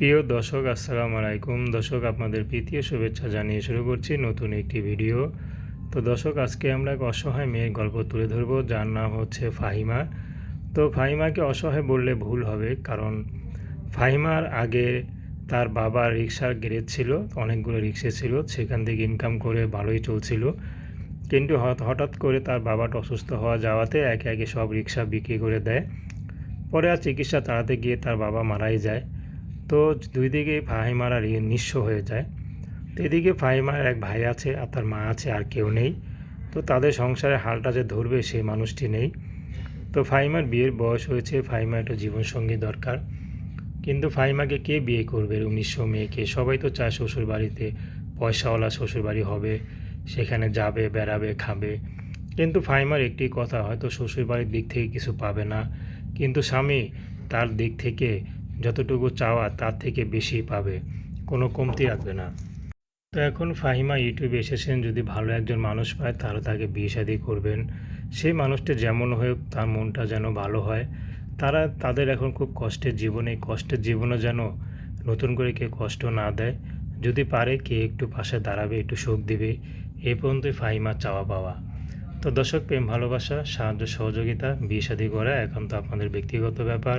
প্রিয় দর্শক, আসসালামু আলাইকুম। দর্শক, আপনাদের প্রীতীয় শুভেচ্ছা জানিয়ে শুরু করছি নতুন একটি ভিডিও। তো দর্শক, আজকে আমরা এক অসহায় মেয়ের গল্প তুলে ধরবো। যার নাম হচ্ছে ফাহিমা। তো ফাহিমাকে অসহায় বললে ভুল হবে কারণ ফাহিমার আগে তার বাবা রিক্সার গ্যারেজ ছিল, অনেকগুলো রিক্সা ছিল, সেখান থেকে ইনকাম করে ভালোই চলছিল। কিন্তু হঠাৎ করে তার বাবাটা অসুস্থ হওয়া যাওয়াতে একে একে সব রিক্সা বিক্রি করে দেয়। পরে আর চিকিৎসা তাড়াতে গিয়ে তার বাবা মারাই যায়। তো দুই দিকে ফাহিমারা রি- নিঃস্ব হয়ে যায়। তো এদিকে ফাহিমার এক ভাই আছে আর তার মা আছে, আর কেউ নেই। তো তাদের সংসারের হালটা যে ধরবে সেই মানুষটি নেই। তো ফাহিমার বিয়ের বয়স হয়েছে ফাহিমার একটা জীবনসঙ্গী দরকার। কিন্তু ফাহিমাকে কে বিয়ে করবে উনিশশো মেয়েকে? সবাই তো চায় শ্বশুর বাড়িতে পয়সাওয়ালা শ্বশুর বাড়ি হবে, সেখানে যাবে, বেড়াবে, খাবে। কিন্তু ফাইমার একটি কথা, হয়তো শ্বশুর বাড়ির দিক থেকে কিছু পাবে না। কিন্তু স্বামী তার দিক থেকে যতটুকু চাওয়া তার থেকে বেশি পাবে। কোনো কমতি রাখবে না। তো এখন ফাহিমা ইউটিউবে এসেছেন, যদি ভালো একজন মানুষ পায়, তাহলে তাকে বিয়ে শাদি করবেন। সেই মানুষটা যেমন হোক, তার মনটা যেন ভালো হয়। তারা, তাদের এখন খুব কষ্টের জীবনে। কষ্টের জীবনে যেন নতুন করে কেউ কষ্ট না দেয়। যদি পারে, কে একটু পাশে দাঁড়াবে, একটু সুখ দিবে এই পর্যন্তই ফাহিমা চাওয়া পাওয়া। তো দর্শক, প্রেম ভালোবাসা, সাহায্য, সহযোগিতা, বিয়ে শাদি করা এখন তো আপনাদের ব্যক্তিগত ব্যাপার।